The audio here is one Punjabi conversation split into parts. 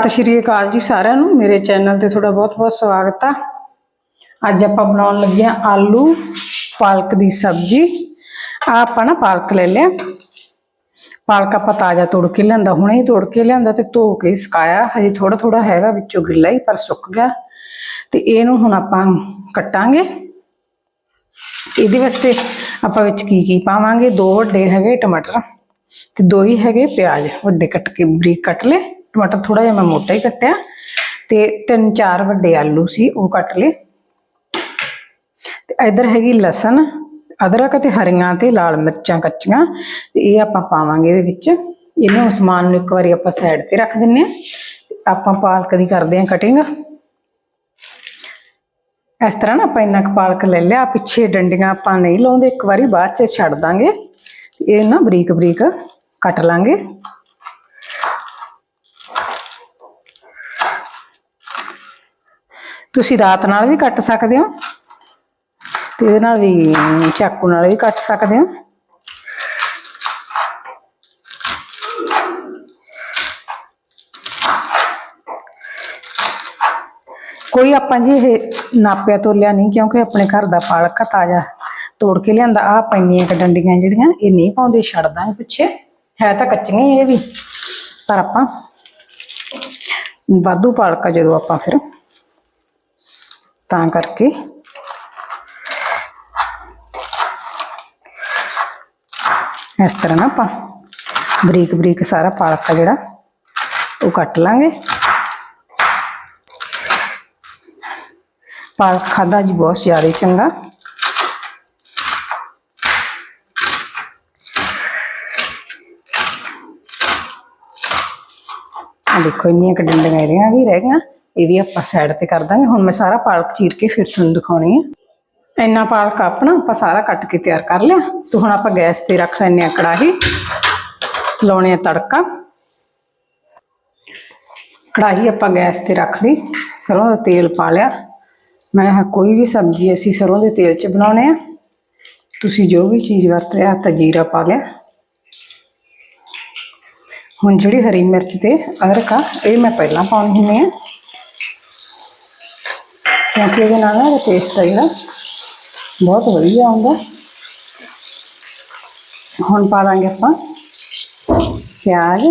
ਸਤਿ ਸ਼੍ਰੀ ਅਕਾਲ ਜੀ ਸਾਰਿਆਂ ਨੂੰ। ਮੇਰੇ ਚੈਨਲ ਤੇ ਤੁਹਾਡਾ ਬਹੁਤ-ਬਹੁਤ ਸਵਾਗਤ ਆ। ਅੱਜ ਆਪਾਂ ਬਣਾਉਣ ਲੱਗੇ ਆ ਆਲੂ, ਪਾਲਕ ਦੀ ਸਬਜ਼ੀ। ਆ ਆਪਾਂ ਨਾ ਪਾਲਕ ਲੈ ਲਿਆ। ਪਾਲਕ ਆਪਾਂ ਤਾਜ਼ਾ ਤੋੜ ਕੇ ਲਿਆਂਦਾ। ਹੁਣੇ ਹੀ ਤੋੜ ਕੇ ਲਿਆਂਦਾ ਤੇ ਧੋ ਕੇ ਸੁਕਾਇਆ। ਹਜੇ ਥੋੜਾ ਥੋੜਾ ਹੈਗਾ, ਵਿੱਚੋਂ ਗਿੱਲਾ ਹੀ, ਪਰ ਸੁੱਕ ਗਿਆ। ਤੇ ਇਹਨੂੰ ਹੁਣ ਆਪਾਂ ਕੱਟਾਂਗੇ। ਇਹਦੇ ਵਾਸਤੇ ਆਪਾਂ ਵਿੱਚ ਕੀ ਕੀ ਪਾਵਾਂਗੇ? ਦੋ ਵੱਡੇ ਹੈਗੇ ਟਮਾਟਰ ਤੇ ਦੋ ਹੀ ਹੈਗੇ ਪਿਆਜ਼। ਵੱਡੇ ਕੱਟ ਕੇ, ਬਰੀਕ ਕੱਟ ਲਏ। ਟਮਾਟਰ ਥੋੜਾ ਜਿਹਾ ਮੈਂ ਮੋਟਾ ਹੀ ਕੱਟਿਆ ਤੇ ਤਿੰਨ ਚਾਰ ਵੱਡੇ ਆਲੂ ਸੀ ਉਹ ਕੱਟ ਲਏ। ਤੇ ਇਧਰ ਹੈਗੀ ਲਸਣ, ਅਦਰਕ ਤੇ ਹਰੀਆਂ ਤੇ ਲਾਲ ਮਿਰਚਾਂ ਕੱਚੀਆਂ ਤੇ ਇਹ ਆਪਾਂ ਪਾਵਾਂਗੇ ਇਹਦੇ ਵਿੱਚ। ਇਹਨੂੰ ਸਮਾਨ ਨੂੰ ਇੱਕ ਵਾਰੀ ਆਪਾਂ ਸਾਈਡ ਤੇ ਰੱਖ ਦਿੰਨੇ ਆ। ਆਪਾਂ ਪਾਲਕ ਦੀ ਕਰਦੇ ਆ ਕਟਿੰਗ ਇਸ ਤਰ੍ਹਾਂ ਨਾ ਆਪਾਂ ਇੰਨਾ ਕੁ ਪਾਲਕ ਲੈ ਲਿਆ, ਪਿੱਛੇ ਡੰਡੀਆਂ ਆਪਾਂ ਨਹੀਂ ਲਾਉਂਦੇ, ਇੱਕ ਵਾਰੀ ਬਾਅਦ ਚ ਛੱਡ ਦਾਂਗੇ। ਇਹ ਨਾ ਬਰੀਕ ਬਰੀਕ ਕੱਟ ਲਾਂਗੇ। ਤੁਸੀਂ ਰਾਤ ਨਾਲ ਵੀ ਕੱਟ ਸਕਦੇ ਹੋ ਤੇ ਇਹਦੇ ਨਾਲ ਵੀ ਚਾਕੂ ਨਾਲ ਵੀ ਕੱਟ ਸਕਦੇ ਹੋ। ਕੋਈ ਆਪਾਂ ਜੀ ਇਹ ਨਾਪਿਆ ਤੋਲਿਆ ਨਹੀਂ, ਕਿਉਂਕਿ ਆਪਣੇ ਘਰ ਦਾ ਪਾਲਕ ਤਾਜ਼ਾ ਤੋੜ ਕੇ ਲਿਆਂਦਾ। ਆ ਪੈਣੀਆਂ ਕ ਡੰਡੀਆਂ ਜਿਹੜੀਆਂ, ਇਹ ਨਹੀਂ ਪਾਉਂਦੇ ਛੱਡ ਦਾਂਗੇ ਪਿੱਛੇ। ਹੈ ਤਾਂ ਕੱਚੀਆਂ ਇਹ ਵੀ। ਪਰ ਆਪਾਂ ਵਾਧੂ ਪਾਲਕ ਆ ਜਦੋਂ ਆਪਾਂ ਫਿਰ ਤਾਂ ਕਰਕੇ। ਇਸ ਤਰ੍ਹਾਂ ਨਾ ਆਪਾਂ ਬਰੀਕ ਬਰੀਕ ਸਾਰਾ ਪਾਲਕ ਆ ਜਿਹੜਾ, ਉਹ ਕੱਟ ਲਾਂਗੇ। ਪਾਲਕ ਖਾਦਾ ਜੀ ਬਹੁਤ ਜ਼ਿਆਦਾ ਚੰਗਾ। ਦੇਖੋ, ਇੰਨੀਆਂ ਕੁ ਡੰਡੀਆਂ ਇਹਦੀਆਂ ਵੀ ਰਹਿ ਗਈਆਂ। ਇਹ ਵੀ ਆਪਾਂ ਸਾਈਡ ਤੇ ਕਰ ਦਾਂਗੇ। ਹੁਣ ਮੈਂ ਸਾਰਾ ਪਾਲਕ ਚੀਰ ਕੇ ਫਿਰ ਤੁਹਾਨੂੰ ਦਿਖਾਉਣੀ ਹੈ ਇੰਨਾ ਪਾਲਕ ਆਪਣਾ, ਆਪਾਂ ਸਾਰਾ ਕੱਟ ਕੇ ਤਿਆਰ ਕਰ ਲਿਆ। ਤੇ ਹੁਣ ਆਪਾਂ ਗੈਸ ਤੇ ਰੱਖ ਲੈਨੇ ਆ ਕੜਾਹੀ। ਲਾਉਣੇ ਆ ਤੜਕਾ। ਕੜਾਹੀ ਆਪਾਂ ਗੈਸ ਤੇ ਰੱਖ ਲਈ। ਸਰੋਂ ਦਾ ਤੇਲ ਪਾ ਲਿਆ। ਮੈਂ ਕਿਹਾ, ਕੋਈ ਵੀ ਸਬਜ਼ੀ ਅਸੀਂ ਸਰੋਂ ਦੇ ਤੇਲ 'ਚ ਬਣਾਉਣੇ ਆ। ਤੁਸੀਂ ਜੋ ਵੀ ਚੀਜ਼ ਵਰਤ ਰਿਹਾ ਤਾਂ ਜੀਰਾ ਪਾ ਲਿਆ। ਹੁਣ ਜਿਹੜੀ ਹਰੀ ਮਿਰਚ ਤੇ ਅਦਰਕ ਆ, ਇਹ ਮੈਂ ਪਹਿਲਾਂ ਪਾਉਣੀ ਹੁੰਦੀ ਆ। ਕਿਉਂਕਿ ਇਹਦੇ ਨਾਲ ਨਾ ਇਹਦਾ ਟੇਸਟ ਆ ਜਿਹੜਾ, ਬਹੁਤ ਵਧੀਆ ਆਉਂਦਾ ਹੁਣ ਪਾ ਦਾਂਗੇ ਆਪਾਂ ਪਿਆਜ਼,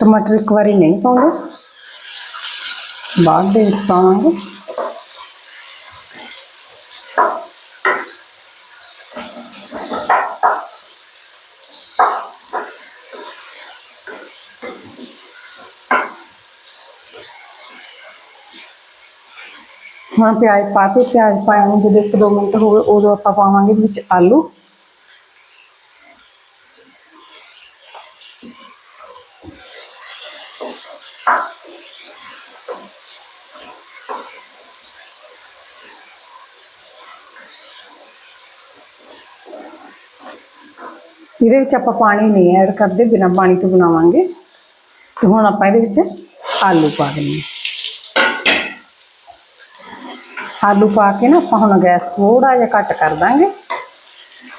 ਟਮਾਟਰ ਇੱਕ ਵਾਰੀ ਨਹੀਂ ਪਾਉਂਦੇ, ਬਾਅਦ ਦੇ ਵਿੱਚ ਪਾਵਾਂਗੇ ਹੁਣ ਪਿਆਜ਼ ਪਾ ਕੇ, ਪਿਆਜ਼ ਪਾਇਆ ਨੂੰ ਜਦੋਂ ਇੱਕ ਦੋ ਮਿੰਟ ਹੋਵੇ, ਉਦੋਂ ਆਪਾਂ ਪਾਵਾਂਗੇ ਵਿੱਚ ਆਲੂ। ਇਹਦੇ ਵਿੱਚ ਆਪਾਂ ਪਾਣੀ ਨਹੀਂ ਐਡ ਕਰਦੇ, ਬਿਨਾਂ ਪਾਣੀ ਤੋਂ ਬਣਾਵਾਂਗੇ। ਤੇ ਹੁਣ ਆਪਾਂ ਇਹਦੇ ਵਿੱਚ ਆਲੂ ਪਾ ਦਿੰਦੇ ਹਾਂ। ਆਲੂ ਪਾ ਕੇ ਨਾ ਆਪਾਂ ਹੁਣ ਗੈਸ ਥੋੜਾ ਜਿਹਾ ਘੱਟ ਕਰ ਦਾਂਗੇ।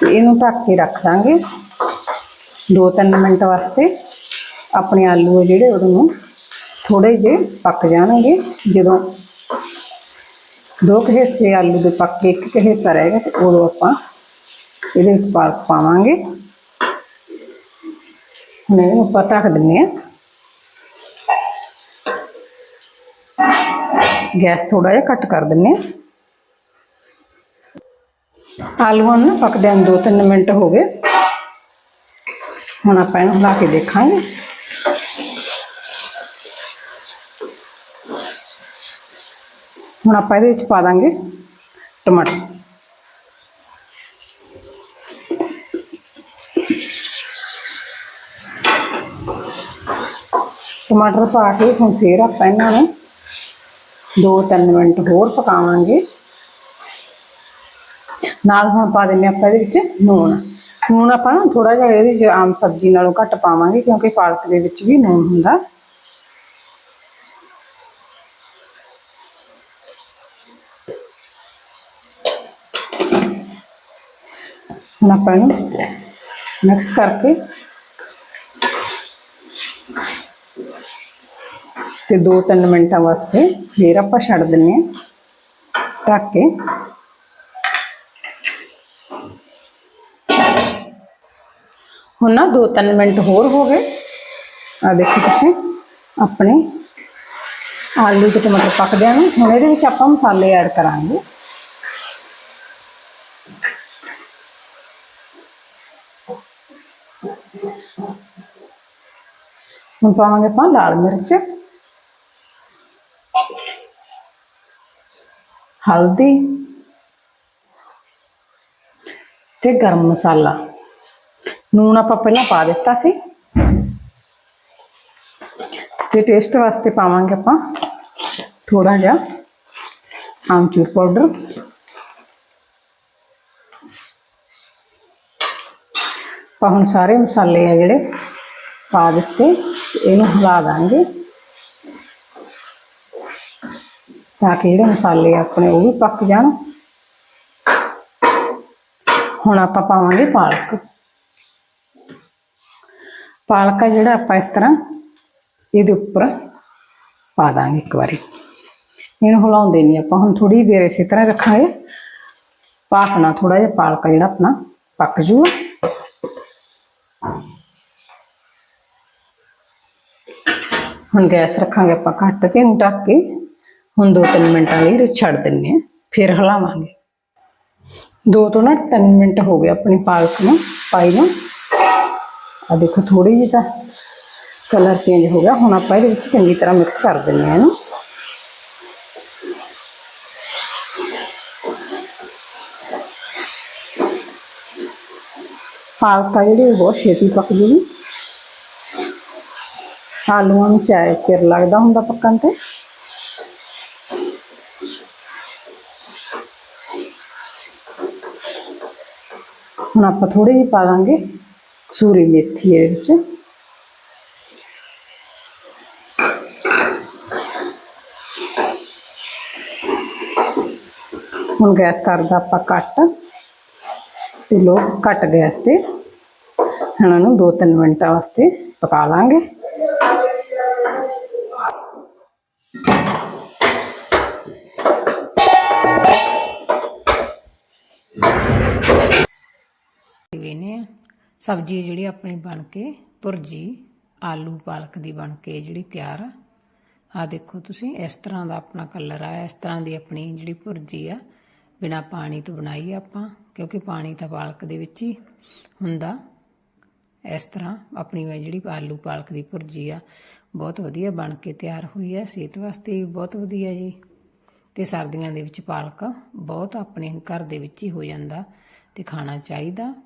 ਤੇ ਇਹਨੂੰ ਢੱਕ ਕੇ ਰੱਖ ਦਾਂਗੇ। 2-3 ਮਿੰਟ ਵਾਸਤੇ ਆਪਣੇ ਆਲੂ ਆ ਜਿਹੜੇ, ਉਹਨੂੰ ਨੂੰ ਥੋੜੇ ਜਿਹੇ ਪੱਕ ਜਾਣਗੇ। ਜਦੋਂ ਦੋ ਕੁ ਹਿੱਸੇ ਆਲੂ ਦੇ ਪੱਕ ਕੇ ਇੱਕ ਕੁ ਹਿੱਸਾ ਰਹੇਗਾ ਤੇ ਉਦੋਂ ਆਪਾਂ ਇਹਦੇ ਵਿੱਚ ਪਾਲਕ ਪਾਵਾਂਗੇ। ਹੁਣ ਇਹਨੂੰ ਆਪਾਂ ਢੱਕ ਦਿੰਦੇ ਆ ਗੈਸ ਥੋੜਾ ਜਿਹਾ ਘੱਟ ਕਰ ਦਿੰਨੇ ਆ ਆਲੂਆਂ ਨੂੰ ਨਾ ਪੱਕਦਿਆਂ ਨੂੰ 2-3 ਮਿੰਟ ਹੋ ਗਏ ਹੁਣ ਆਪਾਂ ਇਹਨੂੰ ਹਿਲਾ ਕੇ ਦੇਖਾਂਗੇ ਹੁਣ ਆਪਾਂ ਇਹਦੇ ਵਿੱਚ ਪਾ ਦਾਂਗੇ ਟਮਾਟਰ ਟਮਾਟਰ ਪਾ ਕੇ ਹੁਣ ਫੇਰ ਆਪਾਂ ਇਹਨਾਂ ਨੂੰ 2-3 ਮਿੰਟ ਹੋਰ ਪਕਾਵਾਂਗੇ। ਨਾਲ ਹੁਣ ਪਾ ਦਿੰਨੇ ਆਪਾਂ ਇਹਦੇ ਵਿੱਚ ਨੂਣ। ਨੂਣ ਆਪਾਂ ਨਾ ਥੋੜਾ ਜਿਹਾ ਇਹਦੇ ਵਿੱਚ ਆਮ ਸਬਜ਼ੀ ਨਾਲੋਂ ਘੱਟ ਪਾਵਾਂਗੇ ਕਿਉਂਕਿ ਪਾਲਕ ਦੇ ਵਿੱਚ ਵੀ ਨੂਣ ਹੁੰਦਾ। ਹੁਣ ਆਪਾਂ ਇਹਨੂੰ ਮਿਕਸ ਕਰਕੇ ਤੇ 2-3 ਮਿੰਟਾਂ ਵਾਸਤੇ ਫਿਰ ਆਪਾਂ ਛੱਡ ਦਿੰਨੇ ਆ। ਢੱਕ ਕੇ। ਹੁਣ ਨਾ 2-3 ਮਿੰਟ ਹੋਰ ਹੋ ਗਏ। ਆ ਦੇਖੋ ਤੁਸੀਂ, ਆਪਣੇ ਆਲੂ ਤੇ ਟਮਾਟਰ ਪੱਕਦੇ ਨੂੰ। ਹੁਣ ਇਹਦੇ ਵਿੱਚ ਆਪਾਂ ਮਸਾਲੇ ਐਡ ਕਰਾਂਗੇ। ਹੁਣ ਪਾਵਾਂਗੇ ਆਪਾਂ ਲਾਲ ਮਿਰਚ। ਹਲਦੀ ਤੇ ਗਰਮ ਮਸਾਲਾ। ਨੂਣ ਆਪਾਂ ਪਹਿਲਾਂ ਪਾ ਦਿੱਤਾ ਸੀ। ਤੇ ਟੇਸਟ ਵਾਸਤੇ ਪਾਵਾਂਗੇ ਆਪਾਂ ਥੋੜਾ ਜਿਹਾ ਆਮਚੂਰ ਪਾਊਡਰ ਆਪਾਂ ਹੁਣ ਸਾਰੇ ਮਸਾਲੇ ਆ ਜਿਹੜੇ ਪਾ ਦਿੱਤੇ ਇਹਨੂੰ ਹਿਲਾ ਦਾਂਗੇ। ਤਾਂ ਕਿ ਜਿਹੜੇ ਮਸਾਲੇ ਆ ਆਪਣੇ ਉਹ ਵੀ ਪੱਕ ਜਾਣ। ਹੁਣ ਆਪਾਂ ਪਾਵਾਂਗੇ ਪਾਲਕ। ਪਾਲਕ ਆ ਜਿਹੜਾ ਆਪਾਂ ਇਸ ਤਰ੍ਹਾਂ ਇਹਦੇ ਉੱਪਰ ਪਾ ਦਾਂਗੇ ਇੱਕ ਵਾਰੀ। ਇਹਨੂੰ ਹਿਲਾਉਂਦੇ ਨਹੀਂ ਆਪਾਂ, ਹੁਣ ਥੋੜੀ ਦੇਰ ਇਸੇ ਤਰ੍ਹਾਂ ਰੱਖਾਂਗੇ। ਪਾਕਣਾ ਥੋੜਾ ਜਿਹਾ ਪਾਲਕ ਜਿਹੜਾ ਆਪਣਾ ਪੱਕ ਜੂਗਾ ਹੁਣ ਗੈਸ ਰੱਖਾਂਗੇ ਆਪਾਂ ਘੱਟ ਕੇ, ਇਹਨੂੰ ਢੱਕ ਕੇ। ਹੁਣ 2-3 ਮਿੰਟਾਂ ਲਈ ਇਹਨੂੰ ਛੱਡ ਦਿੰਨੇ ਆ ਫਿਰ ਹਿਲਾਵਾਂਗੇ। ਦੋ ਤੋਂ ਨਾ 3 ਮਿੰਟ ਹੋ ਗਏ ਆਪਣੀ ਪਾਲਕ ਨੂੰ, ਪਾਈ ਨੂੰ। ਆ ਦੇਖੋ ਥੋੜੀ ਜਿਹੀ ਤਾਂ ਕਲਰ ਚੇਂਜ ਹੋ ਗਿਆ, ਹੁਣ ਆਪਾਂ ਇਹਦੇ ਵਿੱਚ ਚੰਗੀ ਤਰ੍ਹਾਂ ਮਿਕਸ ਕਰ ਦਿੰਨੇ ਆ ਇਹਨੂੰ। ਪਾਲਕ ਆ ਜਿਹੜੀ ਉਹ ਬਹੁਤ ਛੇਤੀ ਪੱਕ ਜੂਗੀ। ਆਲੂਆਂ ਨੂੰ ਚਾਏ ਚਿਰ ਲੱਗਦਾ ਹੁੰਦਾ ਪੱਕਣ ਤੇ। ਹੁਣ ਆਪਾਂ ਥੋੜੀ ਜਿਹੀ ਪਾ ਦਾਂਗੇ ਕਸੂਰੀ ਮੇਥੀ ਇਹਦੇ ਵਿੱਚ। ਹੁਣ ਗੈਸ ਕਰਦਾ ਆਪਾਂ ਕੱਟ। ਤੇ ਲੋਕ ਘੱਟ ਗੈਸ ਤੇ। ਹੁਣ ਇਹਨੂੰ 2-3 ਮਿੰਟਾਂ ਵਾਸਤੇ ਪਕਾ ਲਾਂਗੇ। ਸਬਜ਼ੀ ਜਿਹੜੀ ਆਪਣੀ ਬਣ ਕੇ, ਭੁਰਜੀ, ਆਲੂ, ਪਾਲਕ ਦੀ ਬਣ ਕੇ ਜਿਹੜੀ ਤਿਆਰ ਆ। ਆ ਦੇਖੋ ਤੁਸੀਂ, ਇਸ ਤਰ੍ਹਾਂ ਦਾ ਆਪਣਾ ਕਲਰ ਆ, ਇਸ ਤਰ੍ਹਾਂ ਦੀ ਆਪਣੀ ਜਿਹੜੀ ਭੁਰਜੀ ਆ, ਬਿਨਾ ਪਾਣੀ ਤੋਂ ਬਣਾਈ ਆਪਾਂ, ਕਿਉਂਕਿ ਪਾਣੀ ਤਾਂ ਪਾਲਕ ਦੇ ਵਿੱਚ ਹੀ ਹੁੰਦਾ। ਇਸ ਤਰ੍ਹਾਂ ਆਪਣੀ ਜਿਹੜੀ ਆਲੂ, ਪਾਲਕ ਦੀ ਭੁਰਜੀ ਆ, ਬਹੁਤ ਵਧੀਆ ਬਣ ਕੇ ਤਿਆਰ ਹੋਈ ਹੈ ਸਿਹਤ ਵਾਸਤੇ ਬਹੁਤ ਵਧੀਆ ਜੀ। ਤੇ ਸਰਦੀਆਂ ਦੇ ਵਿੱਚ ਪਾਲਕ ਬਹੁਤ ਆਪਣੇ ਘਰ ਦੇ ਵਿੱਚ ਹੀ ਹੋ ਜਾਂਦਾ ਤੇ ਖਾਣਾ ਚਾਹੀਦਾ।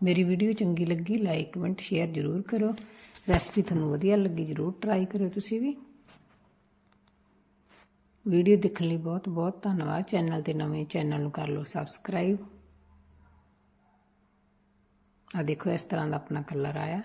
ਮੇਰੀ ਵੀਡੀਓ ਚੰਗੀ ਲੱਗੀ ਲਾਈਕ ਕਮੈਂਟ ਸ਼ੇਅਰ ਜ਼ਰੂਰ ਕਰੋ। ਰੈਸਪੀ ਤੁਹਾਨੂੰ ਵਧੀਆ ਲੱਗੀ, ਜ਼ਰੂਰ ਟਰਾਈ ਕਰਿਓ ਤੁਸੀਂ ਵੀ। ਵੀਡੀਓ ਦੇਖਣ ਲਈ ਬਹੁਤ ਬਹੁਤ ਧੰਨਵਾਦ। ਚੈਨਲ ਤੇ ਨਵੇਂ ਚੈਨਲ ਨੂੰ ਕਰ ਲਓ ਸਬਸਕ੍ਰਾਈਬ ਆ ਦੇਖੋ, ਇਸ ਤਰ੍ਹਾਂ ਦਾ ਆਪਣਾ ਕਲਰ ਆਇਆ।